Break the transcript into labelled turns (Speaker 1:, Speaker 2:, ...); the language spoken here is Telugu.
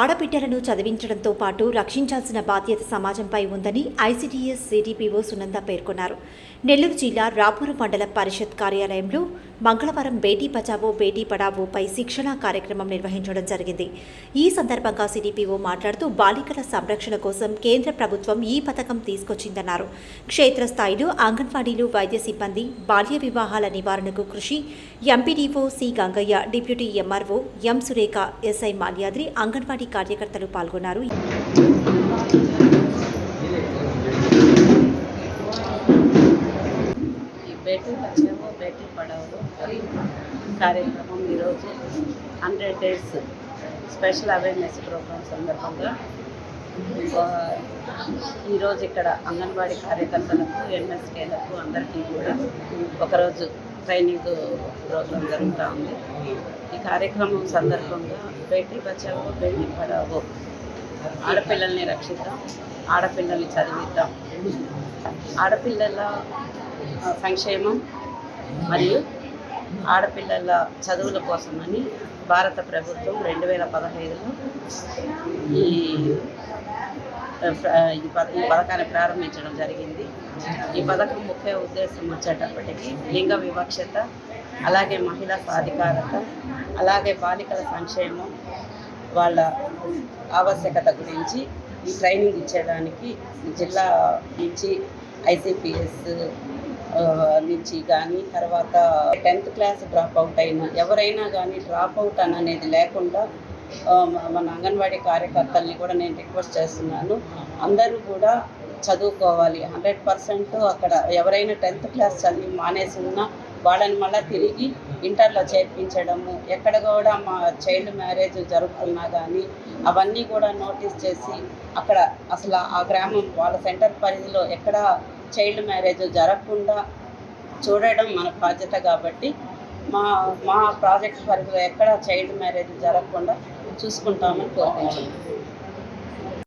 Speaker 1: ఆడబిడ్డలను చదివించడంతో పాటు రక్షించాల్సిన బాధ్యత సమాజంపై ఉందని ఐసీడీఎస్ సిడిపిఓ సునంద పేర్కొన్నారు. నెల్లూరు జిల్లా రాపూరు మండల పరిషత్ కార్యాలయంలో మంగళవారం బేటీ బచావో బేటీ పడావోపై శిక్షణా కార్యక్రమం నిర్వహించడం జరిగింది. ఈ సందర్భంగా సిడిపిఓ మాట్లాడుతూ బాలికల సంరక్షణ కోసం కేంద్ర ప్రభుత్వం ఈ పథకం తీసుకొచ్చిందన్నారు. క్షేత్రస్థాయిలో అంగన్వాడీలు వైద్య సిబ్బంది బాల్య వివాహాల నివారణకు కృషి MPDO C Gangaiah deputy MRO M Surekha SI Malyadri anganwadi కార్యకర్తలు పాల్గొన్నారు.
Speaker 2: ఈ బేటీ బచావో బేటీ పడావో కార్యక్రమం ఈరోజు hundred days special awareness programme సందర్భంగా ఈరోజు ఇక్కడ అంగన్వాడీ కార్యకర్తలకు ఎంఎస్కేలకు అందరికీ కూడా ఒకరోజు ట్రైనింగ్ ప్రోగ్రాం జరుగుతూ ఉంది. ఈ కార్యక్రమం సందర్భంగా బేటీ బచావో బేటీ పడావో ఆడపిల్లల్ని రక్షిద్దాం ఆడపిల్లల్ని చదివిద్దాం. ఆడపిల్లల సంక్షేమం మరియు ఆడపిల్లల చదువుల కోసమని భారత ప్రభుత్వం రెండు వేల పదహైదులో ఈ ఈ పథ ఈ పథకాన్ని ప్రారంభించడం జరిగింది. ఈ పథకం ముఖ్య ఉద్దేశం వచ్చేటప్పటికి లింగ వివక్షత అలాగే మహిళా సాధికారత అలాగే బాలికల సంక్షేమం వాళ్ళ ఆవశ్యకత గురించి ఈ ట్రైనింగ్ ఇచ్చేదానికి జిల్లా నుంచి ఐసిపిఎస్ నుంచి కానీ తర్వాత టెన్త్ క్లాస్ డ్రాప్ అవుట్ అయిన ఎవరైనా కానీ డ్రాప్ అవుట్ అని అనేది లేకుండా మన అంగన్వాడీ కార్యకర్తల్ని కూడా నేను రిక్వెస్ట్ చేస్తున్నాను. అందరూ కూడా చదువుకోవాలి. హండ్రెడ్ పర్సెంట్ అక్కడ ఎవరైనా టెన్త్ క్లాస్ చదివి మానేసి ఉన్నా వాళ్ళని మళ్ళీ తిరిగి ఇంటర్లో చేర్పించడము ఎక్కడ కూడా మా చైల్డ్ మ్యారేజ్ జరుగుతున్నా కానీ అవన్నీ కూడా నోటీస్ చేసి అక్కడ అసలు ఆ గ్రామం వాళ్ళ సెంటర్ పరిధిలో ఎక్కడ చైల్డ్ మ్యారేజ్ జరగకుండా చూడడం మన బాధ్యత కాబట్టి మా మా ప్రాజెక్ట్ పరిధిలో ఎక్కడ చైల్డ్ మ్యారేజ్ జరగకుండా చూసుకుంటామని కోరుకుంటున్నాను